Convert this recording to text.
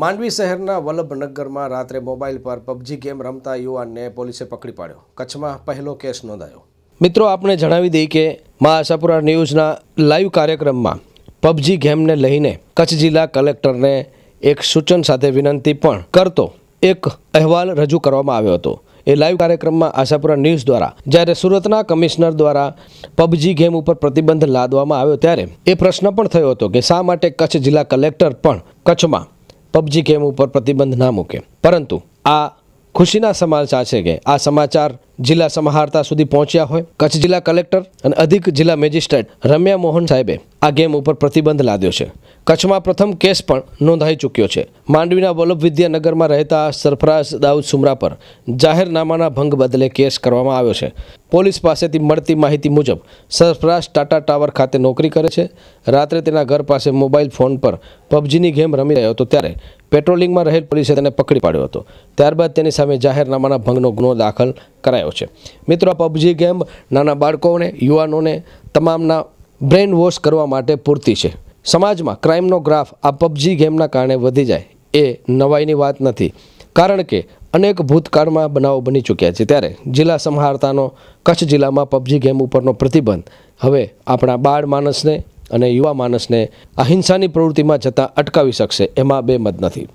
માંડવી શહેરના વલ્લભનગરમાં રાત્રે મોબાઈલ પર પબજી ગેમ રમતા યુવાનને પોલીસે પકડી પાડ્યો. કચ્છમાં પહેલો કેસ નોંધાયો. મિત્રો આપણે જણાવી દઈએ કે મા આશાપુરા ન્યૂઝના લાઈવ કાર્યક્રમમાં પબજી ગેમને લઈને કચ્છ જિલ્લા કલેક્ટરને એક સૂચન સાથે વિનંતી પણ કરતો એક અહેવાલ રજૂ કરવામાં આવ્યો હતો. એ લાઈવ કાર્યક્રમમાં આશાપુરા ન્યૂઝ દ્વારા જ્યારે સુરતના કમિશનર દ્વારા પબજી ગેમ ઉપર પ્રતિબંધ લાદવામાં આવ્યો ત્યારે એ પ્રશ્ન પણ થયો હતો કે શા માટે કચ્છ જિલ્લા કલેક્ટર પણ કચ્છમાં પબજી ગેમ ઉપર પ્રતિબંધ ના મૂકે. પરંતુ આ ખુશીના સમાચાર છે કે આ સમાચાર જિલ્લા સમાહારતા સુધી પહોંચ્યા હોય. કચ્છ જિલ્લા કલેક્ટર અને અધિક જિલ્લા મેજિસ્ટ્રેટ રમ્યા મોહન સાહેબે આ ગેમ ઉપર પ્રતિબંધ લાદ્યો છે. કચ્છમાં પ્રથમ કેસ પણ નોંધાઈ ચૂક્યો છે. માંડવીના વલ્લભ વિદ્યાનગરમાં રહેતા સરફરાઝ દાઉદ સુમરા પર જાહેરનામાના ભંગ બદલે કેસ કરવામાં આવ્યો છે. પોલીસ પાસેથી મળતી માહિતી મુજબ, સરફરાઝ ટાટા ટાવર ખાતે નોકરી કરે છે. રાત્રે તેના ઘર પાસે મોબાઈલ ફોન પર પબજીની ગેમ રમી રહ્યો હતો ત્યારે પેટ્રોલિંગમાં રહેલ પોલીસે તેને પકડી પાડ્યો હતો. ત્યારબાદ તેની સામે જાહેરનામાના ભંગનો ગુનો દાખલ કરાયો છે. મિત્રો, આ પબજી ગેમ નાના બાળકોને, યુવાનોને તમામના બ્રેઇન વોશ કરવા માટે પૂરતી છે. સમાજમાં ક્રાઇમનો ગ્રાફ આ પબજી ગેમના કારણે વધી જાય એ નવાઈની વાત નથી. કારણ કે અનેક ભૂતકાળમાં બનાવો બની ચૂક્યા છે. ત્યારે જિલ્લા સંહારતાનો કચ્છ જિલ્લામાં પબજી ગેમ ઉપરનો પ્રતિબંધ. હવે આપણા બાળ માણસને અને યુવા માણસને અહિંસાની પ્રવૃત્તિમાં જતાં અટકાવી શકશે. એમાં બે મત નથી.